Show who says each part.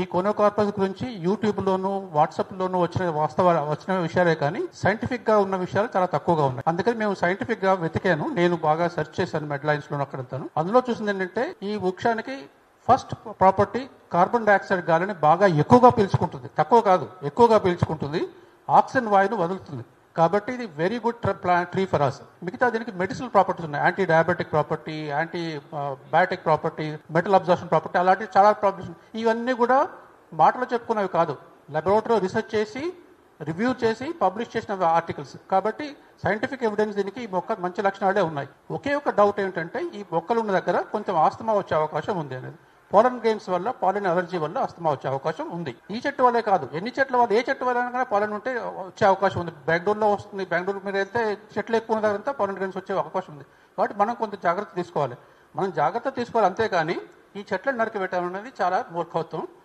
Speaker 1: ఈ కొనోకార్పస్ గురించి యూట్యూబ్ లోను వాట్సాప్ లోను వచ్చిన వాస్తవ వచ్చిన విషయాలే కానీ సైంటిఫిక్గా ఉన్న విషయాలు చాలా తక్కువగా ఉన్నాయి. అందుకని మేము సైంటిఫిక్గా వెతికాను. నేను బాగా సెర్చ్ చేశాను మెడ్లైన్స్లో అక్కడంతాను. అందులో చూసింది ఏంటంటే ఈ వృక్షానికి ఫస్ట్ ప్రాపర్టీ కార్బన్ డైఆక్సైడ్ గాలిని బాగా ఎక్కువగా పీల్చుకుంటుంది. తక్కువ కాదు ఎక్కువగా పీల్చుకుంటుంది. ఆక్సిజన్ వాయువును వదులుతుంది. కాబట్టి ఇది very good tree for us మిగతా దీనికి మెడిసినల్ ప్రాపర్టీస్ ఉన్నాయి. Anti diabetic property antibiotic property metal absorption property అలాంటి చాలా ప్రాపర్టీస్ ఇవన్నీ కూడా మాటలు చెప్పుకున్నవి కాదు. లెబొరేటరీలో రీసెర్చ్ చేసి రివ్యూ చేసి పబ్లిష్ చేసిన ఆర్టికల్స్ కాబట్టి సైంటిఫిక్ ఎవిడెన్స్ దీనికి ఈ మొక్క మంచి లక్షణాలే ఉన్నాయి. ఒకే ఒక డౌట్ ఏంటంటే ఈ మొక్కలు ఉన్న దగ్గర కొంచెం ఆస్తమా వచ్చే అవకాశం ఉంది అనేది. పోలన్ గెయిన్స్ వల్ల పాలన్ అలర్జీ వల్ల అస్తమా వచ్చే అవకాశం ఉంది. ఈ చెట్టు వల్లే కాదు ఎన్ని చెట్ల వల్ల ఏ చెట్టు వల్ల కానీ పాలన్ ఉంటే వచ్చే అవకాశం ఉంది. బెంగళూరులో వస్తుంది బెంగళూరు మీరు వెళ్తే చెట్లు ఎక్కువ ఉన్న దగ్గర పాలన్ గెయిన్స్ వచ్చే అవకాశం ఉంది. కాబట్టి మనం కొంత జాగ్రత్త తీసుకోవాలి. మనం జాగ్రత్త తీసుకోవాలి అంతేకాని ఈ చెట్లను నరికి పెట్టాలనేది చాలా మూర్ఖత్వం.